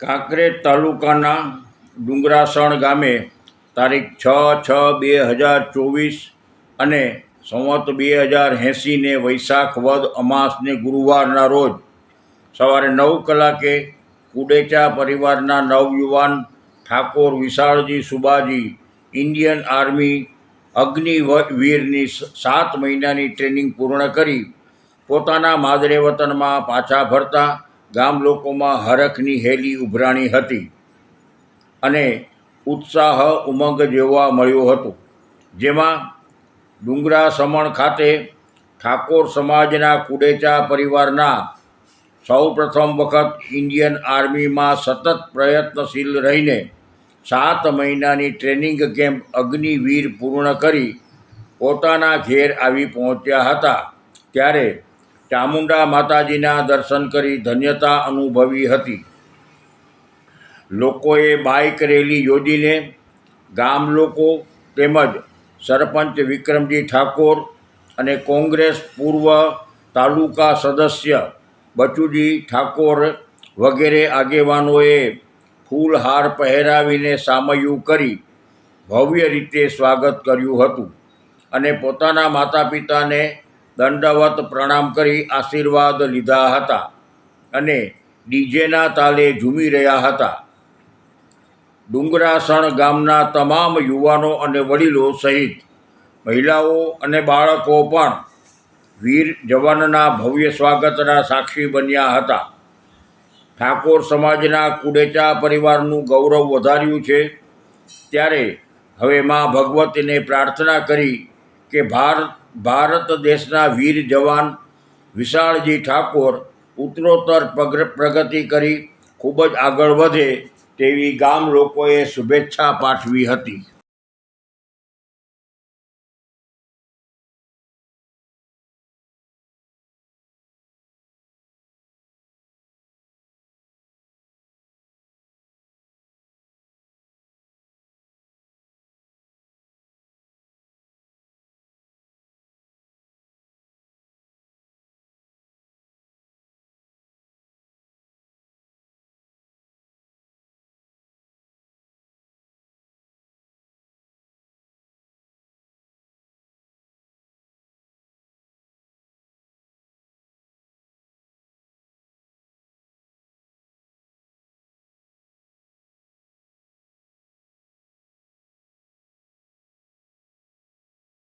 કાંકરેજ તાલુકાના ડુંગરાસણ ગામે તારીખ છ છ બે હજાર ચોવીસ અને સંવત બે હજાર એંસીને વૈશાખ વદ અમાસને ગુરુવારના રોજ સવારે નવ કલાકે કુડેચા પરિવારના નવયુવાન ઠાકોર વિશાળજી સુબાજી, ઇન્ડિયન આર્મી અગ્નિવીરની સાત મહિનાની ટ્રેનિંગ પૂર્ણ કરી, પોતાના માદરે વતનમાં પાછા ફરતા ગામ લોકોમાં હરખની હેલી ઉભરાણી હતી અને ઉત્સાહ ઉમંગ જોવા મળ્યો હતો. જેમાં ડુંગરા સમણ ખાતે ઠાકોર સમાજના કુડેચા પરિવારના સૌ પ્રથમ વખત ઇન્ડિયન આર્મીમાં સતત પ્રયત્નશીલ રહીને સાત મહિનાની ટ્રેનિંગ કેમ્પ અગ્નિવીર પૂર્ણ કરી પોતાના ઘેર આવી પહોંચ્યા હતા. ત્યારે ચામુંડા માતાજીના દર્શન કરી ધન્યતા અનુભવી હતી. લોકોએ બાઇક રેલી યોજીને ગામ લોકો તેમજ સરપંચ વિક્રમજી ઠાકોર અને કોંગ્રેસ પૂર્વ તાલુકા સદસ્ય બચુજી ઠાકોર વગેરે આગેવાનોએ ફૂલહાર પહેરાવીને સામયું કરી ભવ્ય રીતે સ્વાગત કર્યું હતું અને પોતાના માતા પિતાને દંડવત પ્રણામ કરી આશીર્વાદ લીધા હતા અને ડીજેના તાલે ઝૂમી રહ્યા હતા. ડુંગરાસણ ગામના તમામ યુવાનો અને વડીલો સહિત મહિલાઓ અને બાળકો પણ વીર જવાનના ભવ્ય સ્વાગતના સાક્ષી બન્યા હતા. ઠાકોર સમાજના કુડેચા પરિવારનું ગૌરવ વધાર્યું છે. ત્યારે હવે મા ભગવતીને પ્રાર્થના કરી કે ભારત ભારત દેશના વીર જવાન વિશાળજી ઠાકોર ઉત્તરોત્તર પ્રગતિ કરી, ખૂબ જ આગળ વધે તેવી ગામ લોકોએ શુભેચ્છા પાઠવી હતી.